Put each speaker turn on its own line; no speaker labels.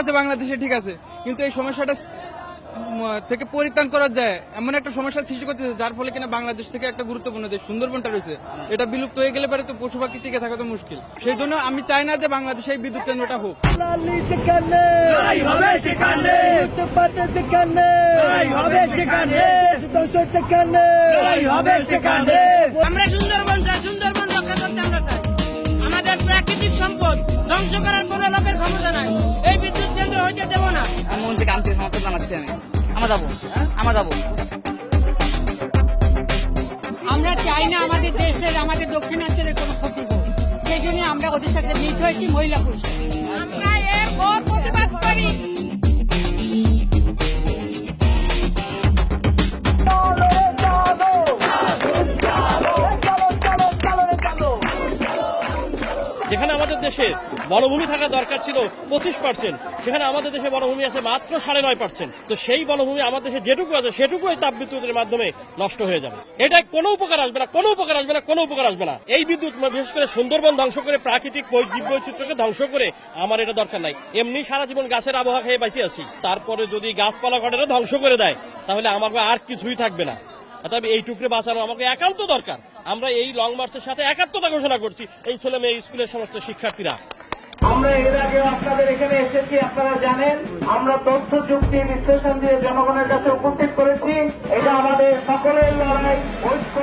আছে বাংলাদেশে ঠিক আছে। কিন্তু এই সমস্যাটা থেকে পরিত্রাণ করা যায় এমন একটা সমস্যা সৃষ্টি করতেছে যার ফলে কিনা বাংলাদেশ থেকে একটা গুরুত্বপূর্ণ যে সুন্দরবনটা রয়েছে এটা বিলুপ্ত হয়ে গেলে পারে তো পশু পাখি টিকে থাকা তো মুশকিল। সেই জন্য আমি চাই না যে বাংলাদেশে এই বিদ্যুৎ কেন্দ্রটা হোক।
লালি
না
থেকে মন্ত্রীকে আনতে সমর্থন জানাচ্ছি আমি। আমরা যাব আমরা যাব।
আমরা চাই না আমাদের দেশের, আমাদের দক্ষিণাঞ্চলের কোনো ক্ষতি হোক। সেই জন্য আমরা ওদের সাথে মিট হয়েছি, মহিলা পুরুষ।
যেখানে আমাদের দেশে বনভূমি থাকা দরকার ছিল পঁচিশ পার্সেন্ট সেখানে আমাদের দেশে বনভূমি আছে মাত্র সাড়ে নয় পার্সেন্ট তো সেই বনভূমি আমাদের দেশে যেটুকু আছে সেটুকু তাপ বিদ্যুতের মাধ্যমে নষ্ট হয়ে যাবে। এটা কোনো উপকার আসবে না, কোনো উপকার আসবে না, কোনো উপকার আসবে না। এই বিদ্যুৎ, বিশেষ করে সুন্দরবন ধ্বংস করে প্রাকৃতিক বৈ- জীববৈচিত্র্যকে ধ্বংস করে আমার এটা দরকার নাই। এমনি সারা জীবন গাছের আবহাওয়া খেয়ে বাঁচিয়ে আছি। তারপরে যদি গাছপালা ঘটেরা ধ্বংস করে দেয়, তাহলে আমাকে আর কিছুই থাকবে না। তবে এই টুকরে বাঁচানো আমাকে একান্ত দরকার। আমরা এই লং মার্চের সাথে একাত্মতা ঘোষণা করছি। এই ছেলে মেয়ে স্কুলের সমস্ত শিক্ষার্থীরা।
আমরা এর আগে আপনাদের এখানে এসেছি, আপনারা জানেন। আমরা তথ্য, যুক্তি, বিশ্লেষণ দিয়ে জনগণের কাছে উপস্থিত করেছি। এটা আমাদের সকলের লড়াই, ঐক্য